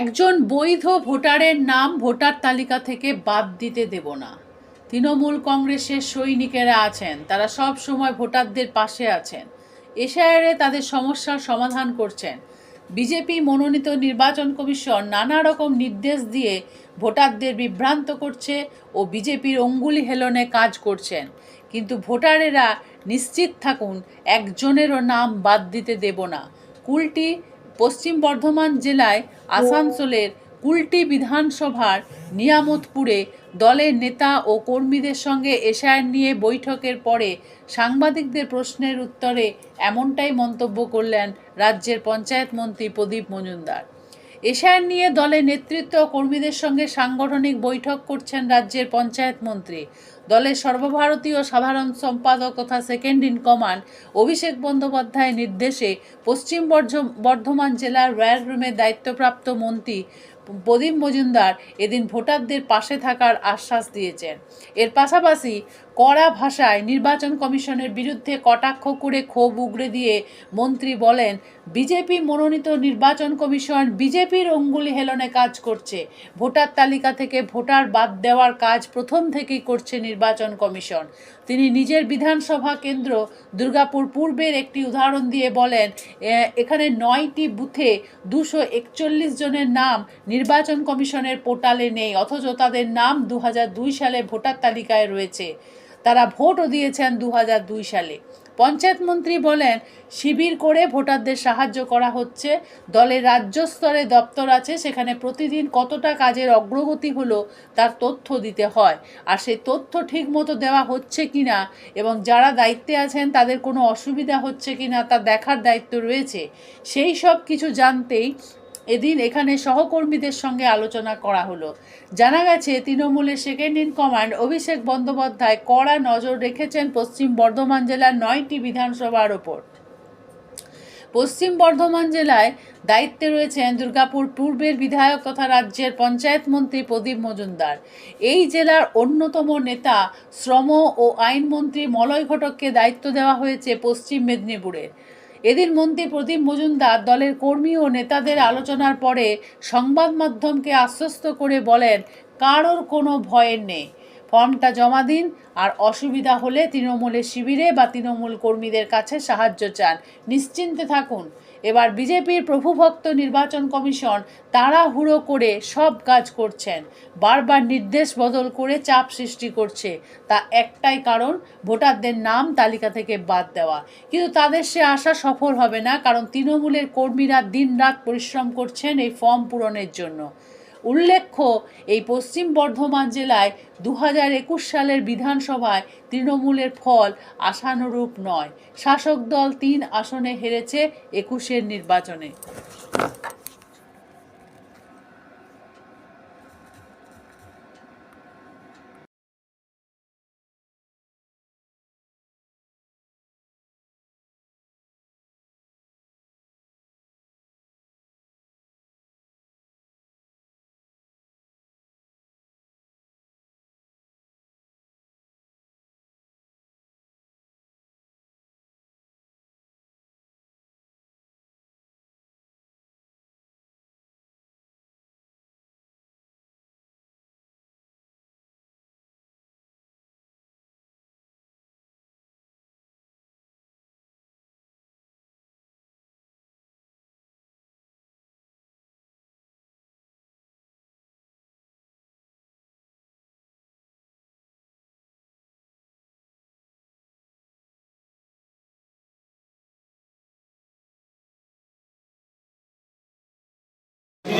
একজন বৈধ ভোটারের নাম ভোটার তালিকা থেকে বাদ দিতে দেব না। তৃণমূল কংগ্রেসের সৈনিকেরা আছেন, তারা সব সময় ভোটারদের পাশে আছেন। এশায়ারে তাদের সমস্যার সমাধান করছেন। বিজেপি মনোনীত নির্বাচন কমিশন নানা রকম নির্দেশ দিয়ে ভোটারদের বিভ্রান্ত করছে ও বিজেপির অঙ্গুলি হেলনে কাজ করছেন। কিন্তু ভোটারেরা নিশ্চিত থাকুন, একজনেরও নাম বাদ দিতে দেব না। কুলটি পশ্চিম বর্ধমান জেলায় আসানসোলের কুলটি বিধানসভার নিয়ামতপুরে দলের নেতা ও কর্মীদের সঙ্গে এশায়ার নিয়ে বৈঠকের পরে সাংবাদিকদের প্রশ্নের উত্তরে এমনটাই মন্তব্য করলেন রাজ্যের পঞ্চায়েত মন্ত্রী প্রদীপ মজুমদার। এশায়ার নিয়ে দলে নেতৃত্ব কর্মীদের সঙ্গে সাংগঠনিক বৈঠক করছেন রাজ্যের পঞ্চায়েত মন্ত্রী। দলের সর্বভারতীয় সাধারণ সম্পাদক তথা সেকেন্ড ইন কমান্ড অভিষেক বন্দ্যোপাধ্যায়ের নির্দেশে পশ্চিম বর্ধ- বর্ধমান জেলার রয়্যাল রুমে দায়িত্বপ্রাপ্ত মন্ত্রী প্রদীপ মজুমদার এদিন ভোটারদের পাশে থাকার আশ্বাস দিয়েছেন। এর পাশাপাশি কড়া ভাষায় নির্বাচন কমিশনের বিরুদ্ধে কটাক্ষ করে ক্ষোভ উগড়ে দিয়ে মন্ত্রী বলেন, বিজেপি মনোনীত নির্বাচন কমিশন বিজেপির অঙ্গুলি হেলনে কাজ করছে। ভোটার তালিকা থেকে ভোটার বাদ দেওয়ার কাজ প্রথম থেকেই করছে নির্বাচন কমিশন। তিনি নিজের বিধানসভা কেন্দ্র দুর্গাপুর পূর্বের একটি উদাহরণ দিয়ে বলেন এখানে নয়টি বুথে দুশো একচল্লিশ জনের নাম নির্বাচন কমিশনের পোর্টালে নেই, অথচ তাদের নাম দু হাজার দুই সালে ভোটার তালিকায় রয়েছে। তারা ভোটও দিয়েছেন দু হাজার দুই সালে। পঞ্চায়েত মন্ত্রী বলেন, শিবির করে ভোটারদের সাহায্য করা হচ্ছে। দলের রাজ্য স্তরে দপ্তর আছে, সেখানে প্রতিদিন কতটা কাজের অগ্রগতি হলো তার তথ্য দিতে হয়। আর সেই তথ্য ঠিক মতো দেওয়া হচ্ছে কিনা এবং যারা দায়িত্বে আছেন, তাদের কোনো অসুবিধা হচ্ছে কিনা তা দেখার দায়িত্ব রয়েছে। সেই সব কিছু জানতেই এদিন এখানে সহকর্মীদের সঙ্গে আলোচনা করা হলো। জানা গেছে, তৃণমূলের second in command Abhishek Bandyopadhyay কড়া নজর রেখেছেন পশ্চিম বর্ধমান জেলার নয়টি বিধানসভার ওপর। পশ্চিম বর্ধমান জেলায় দায়িত্বে রয়েছেন দুর্গাপুর পূর্বের বিধায়ক তথা রাজ্যের পঞ্চায়েত মন্ত্রী প্রদীপ মজুমদার। এই জেলার অন্যতম নেতা শ্রম ও আইনমন্ত্রী মলয় ঘটককে দায়িত্ব দেওয়া হয়েছে পশ্চিম মেদিনীপুরের। এদিন মন্ত্রী প্রদীপ মজুমদার দলের কর্মী ও নেতাদের আলোচনার পরে সংবাদ মাধ্যমকে আশ্বস্ত করে বলেন, কারোর কোনো ভয়ের নেই। ফর্মটা জমা দিন আর অসুবিধা হলে তৃণমূলের শিবিরে বা তৃণমূল কর্মীদের কাছে সাহায্য চান। নিশ্চিন্তে থাকুন। এবার বিজেপির প্রভুভক্ত নির্বাচন কমিশন তাড়াহুড়ো করে সব কাজ করছেন। বারবার নির্দেশ বদল করে চাপ সৃষ্টি করছে। তা একটাই কারণ, ভোটারদের নাম তালিকা থেকে বাদ দেওয়া। কিন্তু তাদের সে আশা সফল হবে না, কারণ তৃণমূলের কর্মীরা দিনরাত পরিশ্রম করছেন এই ফর্ম পূরণের জন্য। উল্লেখ্য, এই পশ্চিম বর্ধমান জেলায় দু একুশ সালের বিধানসভায় তৃণমূলের ফল আশানুরূপ নয়। শাসক দল তিন আসনে হেরেছে একুশের নির্বাচনে।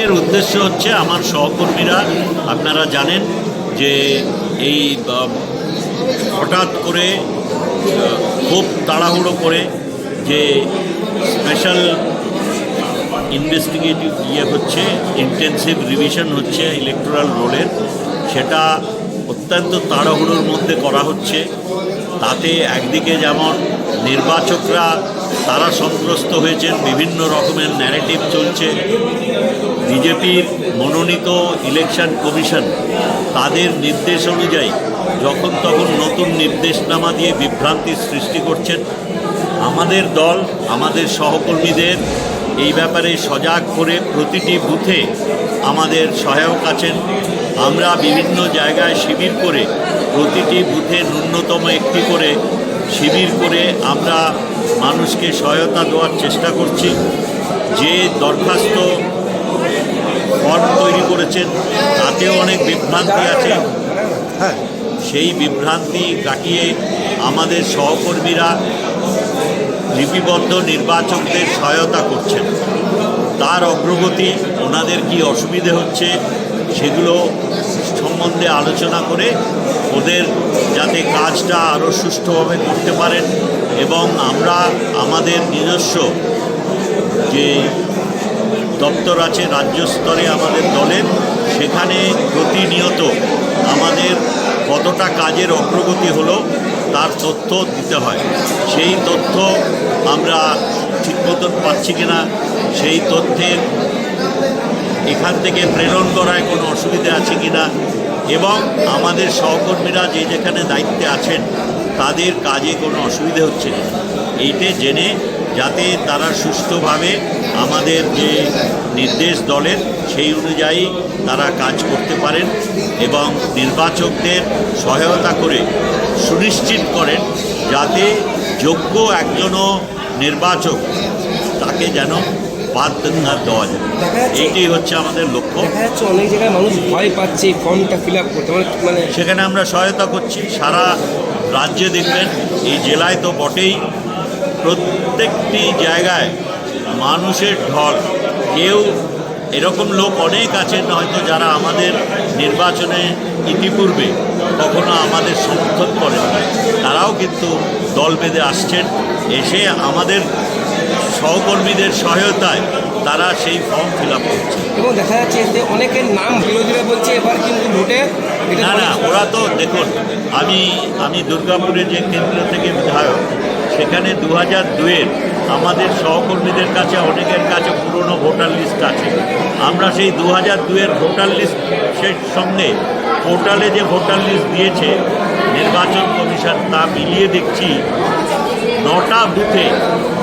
এর উদ্দেশ্য হচ্ছে আমার সহকর্মীরা, আপনারা জানেন যে এই হঠাৎ করে খুব তাড়াহুড়ো করে যে স্পেশাল ইনভেস্টিগেটিভ ইয়ে হচ্ছে, ইন্টেন্সিভ রিভিশন হচ্ছে ইলেকট্রাল রোলের। সেটা অত্যন্ত তাড়াহুড়োর মধ্যে করা হচ্ছে। তাতে একদিকে যেমন নির্বাচকরা তারা সন্ত্রস্ত হয়েছেন, বিভিন্ন রকমের ন্যারেটিভ চলছে। বিজেপির মনোনীত ইলেকশন কমিশন তাদের নির্দেশ অনুযায়ী যখন তখন নতুন নির্দেশনামা দিয়ে বিভ্রান্তির সৃষ্টি করছেন। আমাদের দল, আমাদের সহকর্মীদের এই ব্যাপারে সজাগ করে প্রতিটি বুথে আমাদের সহায়ক আছেন। আমরা বিভিন্ন জায়গায় শিবির করে প্রতিটি বুথে ন্যূনতম একটি করে শিবির করে আমরা মানুষকে সহায়তা দেওয়ার চেষ্টা করছি। যে দরখাস্ত ফর্ম তৈরি করেছেন তাতেও অনেক বিভ্রান্তি আছে। সেই বিভ্রান্তি কাটিয়ে আমাদের সহকর্মীরা লিপিবদ্ধ নির্বাচকদের সহায়তা করছেন। তার অগ্রগতি ওনাদের কি অসুবিধে হচ্ছে সেগুলো সম্বন্ধে আলোচনা করে ওদের যাতে কাজটা আরও সুষ্ঠুভাবে করতে পারেন। এবং আমরা আমাদের নিজস্ব যে দপ্তর আছে রাজ্য স্তরে আমাদের দলের সেখানে প্রতিনিয়ত আমাদের কতটা কাজের অগ্রগতি হলো তার তথ্য দিতে হয়। সেই তথ্য আমরা ঠিক মতন পাচ্ছি কিনা, সেই তথ্যের এখান থেকে প্রেরণ করায় কোনো অসুবিধা আছে কিনা, এবং আমাদের সহকর্মীরা যে যেখানে দায়িত্বে আছেন তাদের কাজে কোনো অসুবিধা হচ্ছে না। এইটে জেনে যাতে তারা সুস্থভাবে আমাদের যে নির্দেশ দলের, সেই অনুযায়ী তারা কাজ করতে পারেন এবং নির্বাচকদের সহায়তা করে সুনিশ্চিত করেন যাতে যোগ্য একজনও নির্বাচক তাকে যেন বাদ না দেওয়া যায় এইটাই হচ্ছে আমাদের লক্ষ্য। দেখা যাচ্ছে অনেক জায়গায় মানুষ ভয় পাচ্ছে ফর্মটা ফিল আপ করতে। মানে মানে সেখানে আমরা সহায়তা করছি সারা রাজ্যে দেখবেন এই জেলায় তো বটেই। প্রত্যেকটি জায়গায় মানুষের ঢল। কেউ এরকম লোক অনেক আছেন হয়তো যারা আমাদের নির্বাচনে ইতিপূর্বে কখনো আমাদের সমর্থন করেন। তারাও কিন্তু দল বেঁধে আসছেন এসে আমাদের সহকর্মীদের সহায়তায় তারা সেই ফর্ম ফিল আপ করছে। এবং দেখা যাচ্ছে এতে অনেকের নাম বিরোধীরা বলছে এবার কিন্তু ভোটে না না ওরা তো দেখুন আমি আমি দুর্গাপুরে যে কেন্দ্র থেকে বিধায়ক সেখানে দু হাজার দুয়ের আমাদের সহকর্মীদের কাছে অনেকের কাছে পুরনো ভোটার লিস্ট আছে। আমরা সেই দু হাজার দুয়ের ভোটার লিস্টের সঙ্গে পোর্টালে যে ভোটার লিস্ট দিয়েছে নির্বাচন কমিশন তা মিলিয়ে দেখছি নটা বুথে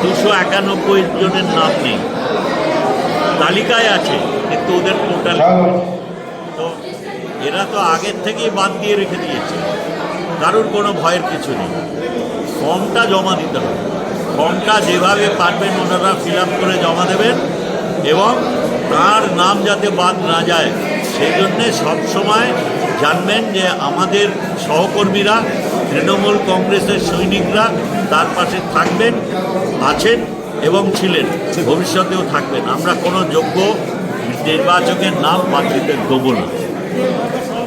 দুশো একানব্বই জনের নাম নেই। তালিকায় আছে কিন্তু ওদের পোর্টালে তো এরা তো আগের থেকেই বাদ দিয়ে রেখে দিয়েছে। কারোর কোনো ভয়ের কিছু নেই। ফর্মটা জমা দিতে হবে। ফর্মটা যেভাবে পারবেন ওনারা ফিল আপ করে জমা দেবেন এবং তার নাম যাতে বাদ না যায় সেই জন্যে সবসময় জানবেন যে আমাদের সহকর্মীরা তৃণমূল কংগ্রেসের সৈনিকরা তার পাশে থাকবেন, আছেন এবং ছিলেন, ভবিষ্যতেও থাকবেন। আমরা কোনো যোগ্য নির্বাচকের নাম বাদ দিতে দেবো না।